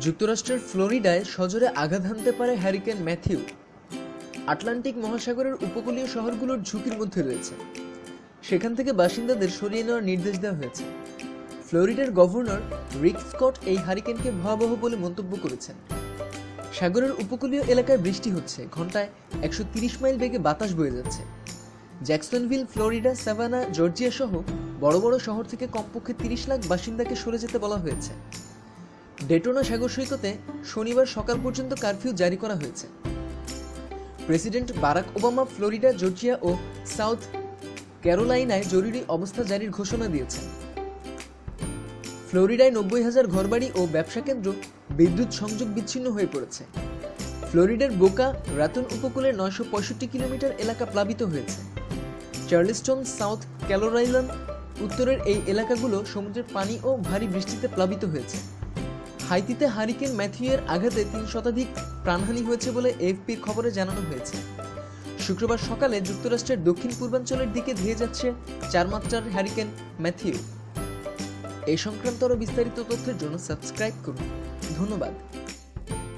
যুক্তরাষ্ট্রের ফ্লোরিডায় সজোরে আঘাত হানতে পারে হ্যারিকেন ম্যাথিউ। আটলান্টিক মহাসাগরের উপকূলীয় শহরগুলোর ঝুঁকির মধ্যে রয়েছে। সেখান থেকে বাসিন্দাদের সরিয়ে নেওয়ার নির্দেশ দেওয়া হয়েছে। ফ্লোরিডার গভর্নর রিক স্কট এই হারিকেনকে ভয়াবহ বলে মন্তব্য করেছেন। সাগরের উপকূলীয় এলাকায় বৃষ্টি হচ্ছে, ঘন্টায় একশো মাইল বেগে বাতাস বয়ে যাচ্ছে। জ্যাকসনভিল, ফ্লোরিডা, সাভানা জর্জিয়া সহ বড় বড় শহর থেকে কমপক্ষে তিরিশ লাখ বাসিন্দাকে সরে যেতে বলা হয়েছে। ডেটোনা সাগর সৈকতে শনিবার সকাল পর্যন্ত কারফিউ জারি করা হয়েছে। President Barack Obama Florida Georgia ও সাউথ ক্যারোলাইনায় জরুরি অবস্থা জারির ঘোষণা দিয়েছেন। ফ্লোরিডায় নব্বই হাজার ঘরবাড়ি ও ব্যবসা কেন্দ্র বিদ্যুৎ সংযোগ বিচ্ছিন্ন হয়ে পড়েছে। ফ্লোরিডার বোকা রাতন উপকূলের নয়শো পঁয়ষট্টি কিলোমিটার এলাকা প্লাবিত হয়েছে। চার্লস্টন সাউথ ক্যালোরাইলান উত্তরের এই এলাকাগুলো সমুদ্রের পানি ও ভারী বৃষ্টিতে প্লাবিত হয়েছে। হাইতিতে হারিকেন ম্যাথিউয়ের আঘাতে তিন শতাধিক প্রাণহানি হয়েছে বলে এফপির খবরে জানানো হয়েছে। শুক্রবার সকালে যুক্তরাষ্ট্রের দক্ষিণ পূর্বাঞ্চলের দিকে ধেয়ে যাচ্ছে চার মাত্রার হ্যারিকেন ম্যাথিউ। এ সংক্রান্ত আরও বিস্তারিত তথ্যের জন্য সাবস্ক্রাইব করুন। ধন্যবাদ।